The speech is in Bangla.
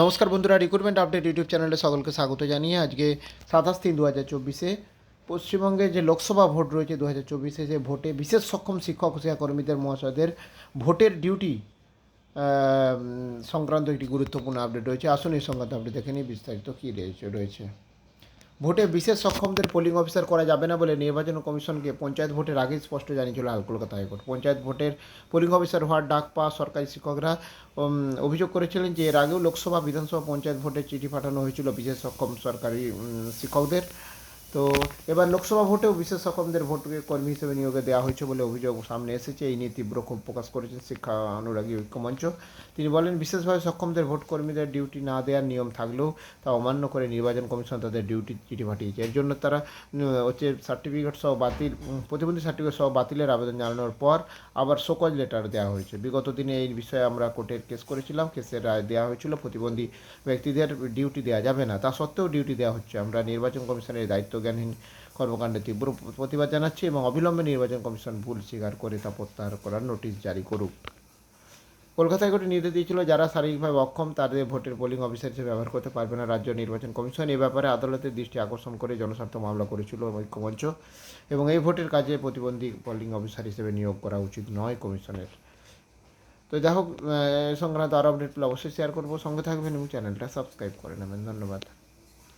নমস্কার বন্ধুরা রিক্রুটমেন্ট আপডেট ইউটিউব চ্যানেলে সকলকে স্বাগত জানিয়ে আজকে সাতাশ তিন দু হাজার চব্বিশে পশ্চিমবঙ্গে যে লোকসভা ভোট রয়েছে দু হাজার চব্বিশে যে ভোটে বিশেষ সক্ষম শিক্ষক শিক্ষাকর্মীদের কর্মীদের মহাশয়দের ভোটের ডিউটি সংক্রান্ত একটি গুরুত্বপূর্ণ আপডেট রয়েছে। আসুন এই সংক্রান্ত আপডেট দেখে নিই, বিস্তারিত কী রয়েছে রয়েছে। ভোটে বিশেষ সক্ষমদের পোলিং অফিসার করা যাবে না বলে নির্বাচন কমিশনকে পঞ্চায়েত ভোটের আগেই স্পষ্ট জানিয়েছিল আল কলকাতা হাইকোর্ট। পঞ্চায়েত ভোটের পোলিং অফিসার হওয়ার ডাক পাওয়া সরকারি শিক্ষকরা অভিযোগ করেছিলেন যে এর আগেও লোকসভা, বিধানসভা পঞ্চায়েত ভোটের চিঠি পাঠানো হয়েছিল বিশেষ সক্ষম সরকারি শিক্ষকদের। তো এবার লোকসভা ভোটেও বিশেষ সক্ষমদের ভোটকে কর্মী হিসেবে নিয়োগে দেওয়া হয়েছে বলে অভিযোগ সামনে এসেছে। এই নিয়ে তীব্র ক্ষোভ প্রকাশ করেছেন শিক্ষা অনুরাগী ঐক্যমঞ্চ তিনি বলেন, বিশেষভাবে সক্ষমদের ভোট কর্মীদের ডিউটি না দেওয়ার নিয়ম থাকলেও তা অমান্য করে নির্বাচন কমিশন তাদের ডিউটি চিঠি পাঠিয়েছে। এর জন্য তারা হচ্ছে সার্টিফিকেট সহ বাতিল প্রতিবন্ধী সার্টিফিকেট সহ বাতিলের আবেদন জানানোর পর আবার শোকজ লেটার দেওয়া হয়েছে। বিগত দিনে এই বিষয়ে আমরা কোর্টের কেস করেছিলাম। কেসের রায় দেওয়া হয়েছিল। প্রতিবন্ধী ব্যক্তিদের ডিউটি দেওয়া যাবে না। তা সত্ত্বেও ডিউটি দেওয়া হচ্ছে। আমরা নির্বাচন কমিশনের দায়িত্বজ্ঞানহীন কর্মকাণ্ডে তীব্র প্রতিবাদ জানাচ্ছি এবং অবিলম্বে নির্বাচন কমিশন ভুল স্বীকার করে তা প্রত্যাহার করার নোটিশ জারি করুক। কলকাতা হাইকোর্টে নির্দেশ দিয়েছিল, যারা শারীরিকভাবে অক্ষম তাদের ভোটের পোলিং অফিসার হিসেবে ব্যবহার করতে পারবে না। রাজ্য নির্বাচন কমিশন এ ব্যাপারে আদালতের দৃষ্টি আকর্ষণ করে জনস্বার্থ মামলা করেছিল ঐক্যমঞ্চ এবং এই ভোটের কাজে প্রতিবন্ধী পোলিং অফিসার হিসেবে নিয়োগ করা উচিত নয় কমিশনের। তো যাই হোক সংক্রান্ত আরও আপডেট পেলে অবশ্যই শেয়ার করব। সঙ্গে থাকবেন এবং চ্যানেলটা সাবস্ক্রাইব করে নেবেন। ধন্যবাদ।